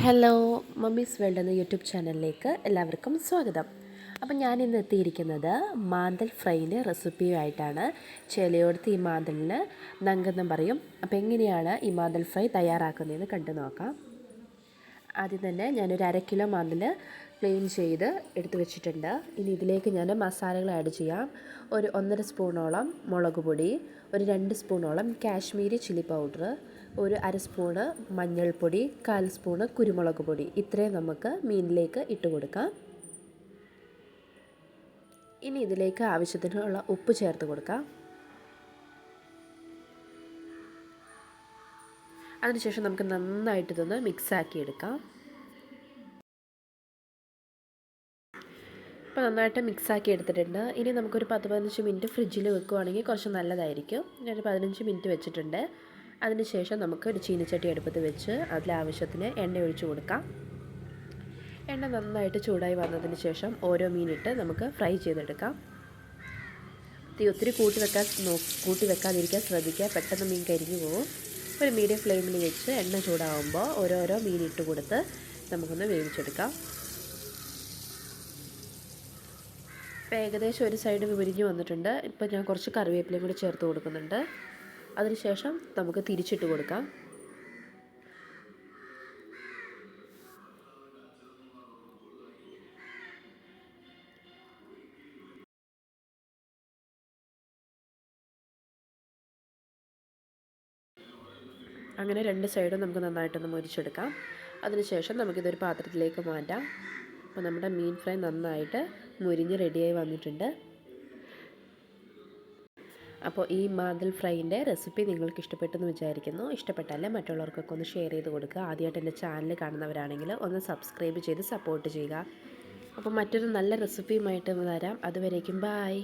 Hello mummies world എന്ന YouTube ചാനലിലേക്ക് എല്ലാവർക്കും സ്വാഗതം. അപ്പം ഞാൻ ഇന്ന് എത്തിയിരിക്കുന്നത് മാന്തൽ ഫ്രൈന്റെ റെസിപ്പിയുമായിട്ടാണ്. ചിലയോടത്ത് ഈ മാന്തലിന് നങ്കെന്നും പറയും. അപ്പോൾ എങ്ങനെയാണ് ഈ മാന്തൽ ഫ്രൈ തയ്യാറാക്കുന്നതെന്ന് കണ്ടു നോക്കാം. ആദ്യം തന്നെ ഞാനൊരു അര കിലോ മതിൽ ക്ലീൻ ചെയ്ത് എടുത്തു വെച്ചിട്ടുണ്ട്. ഇനി ഇതിലേക്ക് ഞാൻ മസാലകൾ ആഡ് ചെയ്യാം. ഒരു ഒന്നര സ്പൂണോളം മുളക് പൊടി ഒരു രണ്ട് സ്പൂണോളം കാശ്മീരി ചില്ലി പൗഡർ ഒരു അര സ്പൂണ് മഞ്ഞൾപ്പൊടി കാൽ സ്പൂണ് കുരുമുളക് പൊടി. ഇത്രയും നമുക്ക് മീനിലേക്ക് ഇട്ട് കൊടുക്കാം. ഇനി ഇതിലേക്ക് ആവശ്യത്തിനുള്ള ഉപ്പ് ചേർത്ത് കൊടുക്കാം. അതിനുശേഷം നമുക്ക് നന്നായിട്ട് ഇതൊന്ന് മിക്സാക്കി എടുക്കാം. ഇപ്പോൾ നന്നായിട്ട് മിക്സാക്കി എടുത്തിട്ടുണ്ട്. ഇനി നമുക്കൊരു പത്ത് പതിനഞ്ച് മിനിറ്റ് ഫ്രിഡ്ജിൽ വെക്കുവാണെങ്കിൽ കുറച്ച് നല്ലതായിരിക്കും. ഞാനൊരു പതിനഞ്ച് മിനിറ്റ് വെച്ചിട്ടുണ്ട്. അതിനുശേഷം നമുക്ക് ഒരു ചീനിച്ചട്ടി അടുപ്പത്ത് വെച്ച് അതിലാവശ്യത്തിന് എണ്ണ ഒഴിച്ച് കൊടുക്കാം. എണ്ണ നന്നായിട്ട് ചൂടായി വന്നതിന് ശേഷം ഓരോ മീനിട്ട് നമുക്ക് ഫ്രൈ ചെയ്തെടുക്കാം. തീ ഒത്തിരി കൂട്ടി വെക്കാൻ കൂട്ടി വെക്കാതിരിക്കാൻ ശ്രദ്ധിക്കുക. പെട്ടെന്ന് മീൻ കരിഞ്ഞു പോകും ഒരു മീഡിയം ഫ്ലെയിമിൽ വെച്ച് എണ്ണ ചൂടാവുമ്പോൾ ഓരോരോ മീൻ ഇട്ട് കൊടുത്ത് നമുക്കൊന്ന് വേവിച്ചെടുക്കാം. ഇപ്പോൾ ഏകദേശം ഒരു സൈഡ് വിരിഞ്ഞ് വന്നിട്ടുണ്ട്. ഇപ്പോൾ ഞാൻ കുറച്ച് കറിവേപ്പിലയും കൂടി ചേർത്ത് കൊടുക്കുന്നുണ്ട്. അതിനുശേഷം നമുക്ക് തിരിച്ചിട്ട് കൊടുക്കാം. അങ്ങനെ രണ്ട് സൈഡും നമുക്ക് നന്നായിട്ടൊന്ന് മുരിച്ചെടുക്കാം. അതിനുശേഷം നമുക്കിതൊരു പാത്രത്തിലേക്ക് മാറ്റാം. അപ്പോൾ നമ്മുടെ മീൻ ഫ്രൈ നന്നായിട്ട് മുരിഞ്ഞ് റെഡിയായി വന്നിട്ടുണ്ട്. അപ്പോൾ ഈ മാന്തൽ ഫ്രൈന്റെ റെസിപ്പി നിങ്ങൾക്ക് ഇഷ്ടപ്പെട്ടെന്ന് വിചാരിക്കുന്നു. ഇഷ്ടപ്പെട്ടാൽ മറ്റുള്ളവർക്കൊക്കെ ഒന്ന് ഷെയർ ചെയ്ത് കൊടുക്കുക. ആദ്യമായിട്ട് എന്റെ ചാനൽ കാണുന്നവരാണെങ്കിൽ ഒന്ന് സബ്സ്ക്രൈബ് ചെയ്ത് സപ്പോർട്ട് ചെയ്യുക. അപ്പോൾ മറ്റൊരു നല്ല റെസിപ്പിയുമായിട്ട് വരാം. അതുവരേക്കും ബായ്.